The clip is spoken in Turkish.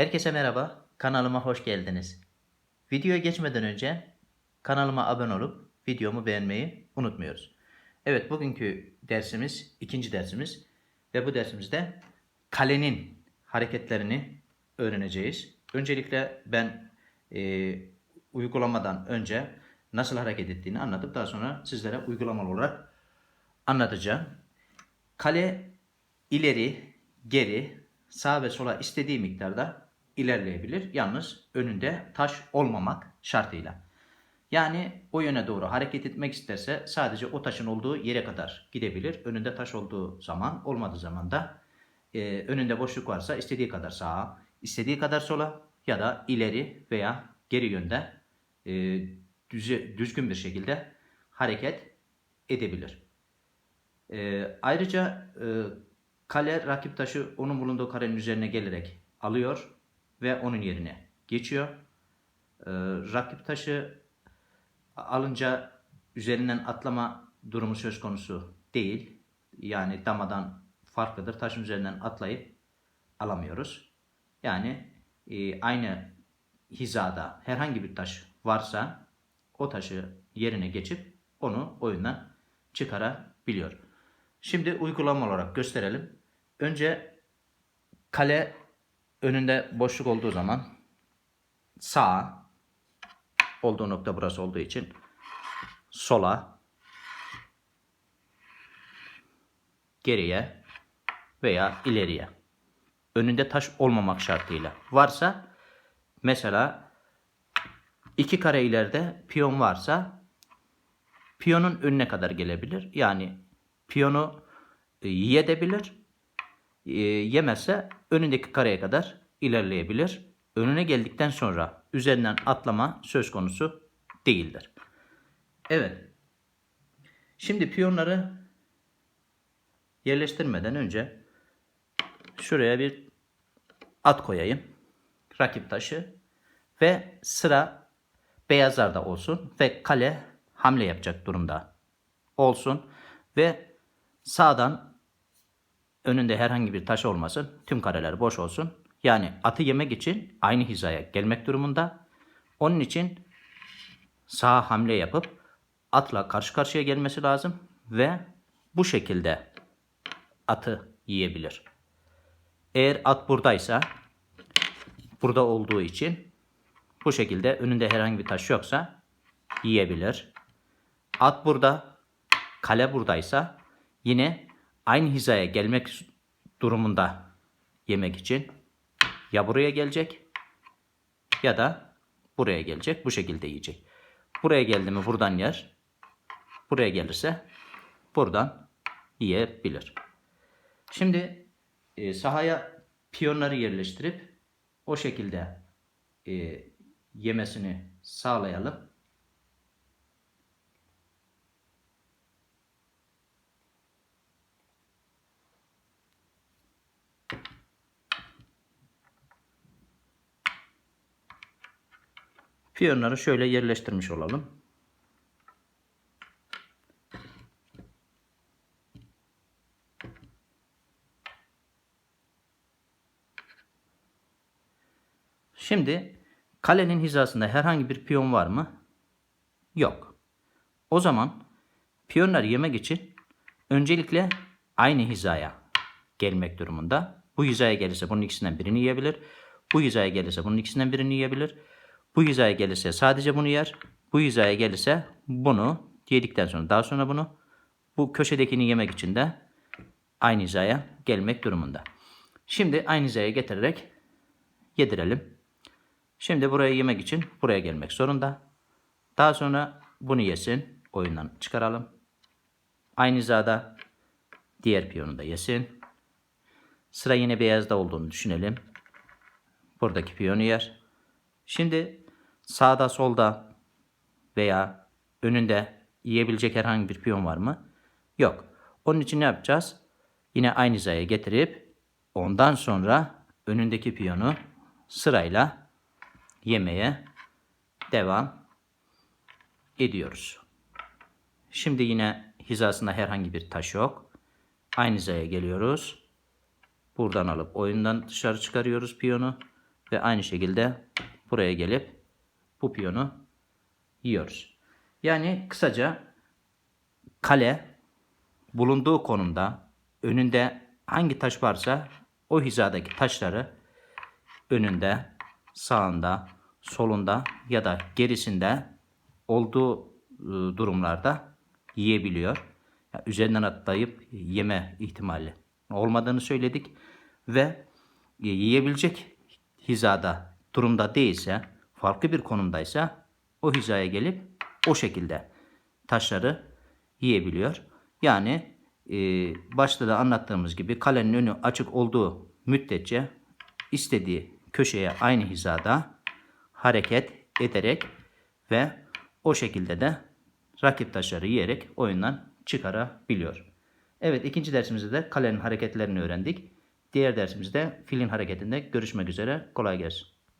Herkese merhaba, kanalıma hoş geldiniz. Videoya geçmeden önce kanalıma abone olup videomu beğenmeyi unutmuyoruz. Evet, bugünkü dersimiz ikinci dersimiz ve bu dersimizde kalenin hareketlerini öğreneceğiz. Öncelikle ben e, uygulamadan önce nasıl hareket ettiğini anlatıp daha sonra sizlere uygulamalı olarak anlatacağım. Kale ileri, geri, sağ ve sola istediği miktarda ilerleyebilir. Yalnız önünde taş olmamak şartıyla. Yani o yöne doğru hareket etmek isterse sadece o taşın olduğu yere kadar gidebilir. Önünde taş olduğu zaman, olmadığı zaman da e, önünde boşluk varsa istediği kadar sağa, istediği kadar sola ya da ileri veya geri yönde e, düze- düzgün bir şekilde hareket edebilir. E, ayrıca e, kale rakip taşı onun bulunduğu karenin üzerine gelerek alıyor ve onun yerine geçiyor. E, rakip taşı alınca üzerinden atlama durumu söz konusu değil. Yani damadan farklıdır. Taşın üzerinden atlayıp alamıyoruz. Yani e, aynı hizada herhangi bir taş varsa o taşı yerine geçip onu oyundan çıkarabiliyor. Şimdi uygulama olarak gösterelim. Önce kale önünde boşluk olduğu zaman sağa olduğu nokta burası olduğu için sola geriye veya ileriye önünde taş olmamak şartıyla varsa mesela iki kare ileride piyon varsa piyonun önüne kadar gelebilir. Yani piyonu yiyebilir. E, yemezse önündeki kareye kadar ilerleyebilir. Önüne geldikten sonra üzerinden atlama söz konusu değildir. Evet. Şimdi piyonları yerleştirmeden önce şuraya bir at koyayım. Rakip taşı ve sıra beyazlarda olsun ve kale hamle yapacak durumda olsun ve sağdan önünde herhangi bir taş olmasın. Tüm kareler boş olsun. Yani atı yemek için aynı hizaya gelmek durumunda. Onun için sağa hamle yapıp atla karşı karşıya gelmesi lazım ve bu şekilde atı yiyebilir. Eğer at buradaysa burada olduğu için bu şekilde önünde herhangi bir taş yoksa yiyebilir. At burada, kale buradaysa yine aynı hizaya gelmek durumunda yemek için ya buraya gelecek ya da buraya gelecek. Bu şekilde yiyecek. Buraya geldi mi buradan yer. Buraya gelirse buradan yiyebilir. Şimdi e, sahaya piyonları yerleştirip o şekilde e, yemesini sağlayalım. Piyonları şöyle yerleştirmiş olalım. Şimdi kalenin hizasında herhangi bir piyon var mı? Yok. O zaman piyonları yemek için öncelikle aynı hizaya gelmek durumunda. Bu hizaya gelirse bunun ikisinden birini yiyebilir. Bu hizaya gelirse bunun ikisinden birini yiyebilir. Bu hizaya gelirse sadece bunu yer. Bu hizaya gelirse bunu yedikten sonra daha sonra bunu bu köşedekini yemek için de aynı hizaya gelmek durumunda. Şimdi aynı hizaya getirerek yedirelim. Şimdi buraya yemek için buraya gelmek zorunda. Daha sonra bunu yesin. Oyundan çıkaralım. Aynı hizada diğer piyonu da yesin. Sıra yine beyazda olduğunu düşünelim. Buradaki piyonu yer. Şimdi sağda solda veya önünde yiyebilecek herhangi bir piyon var mı? Yok. Onun için ne yapacağız? Yine aynı hizaya getirip ondan sonra önündeki piyonu sırayla yemeye devam ediyoruz. Şimdi yine hizasında herhangi bir taş yok. Aynı hizaya geliyoruz. Buradan alıp oyundan dışarı çıkarıyoruz piyonu. Ve aynı şekilde buraya gelip bu piyonu yiyoruz. Yani kısaca kale bulunduğu konumda önünde hangi taş varsa o hizadaki taşları önünde, sağında, solunda ya da gerisinde olduğu e, durumlarda yiyebiliyor. Ya üzerinden atlayıp yeme ihtimali olmadığını söyledik ve e, yiyebilecek hizada durumda değilse, farklı bir konumdaysa o hizaya gelip o şekilde taşları yiyebiliyor. Yani e, başta da anlattığımız gibi kalenin önü açık olduğu müddetçe istediği köşeye aynı hizada hareket ederek ve o şekilde de rakip taşları yiyerek oyundan çıkarabiliyor. Evet ikinci dersimizde de kalenin hareketlerini öğrendik. Diğer dersimizde filin hareketinde görüşmek üzere. Kolay gelsin.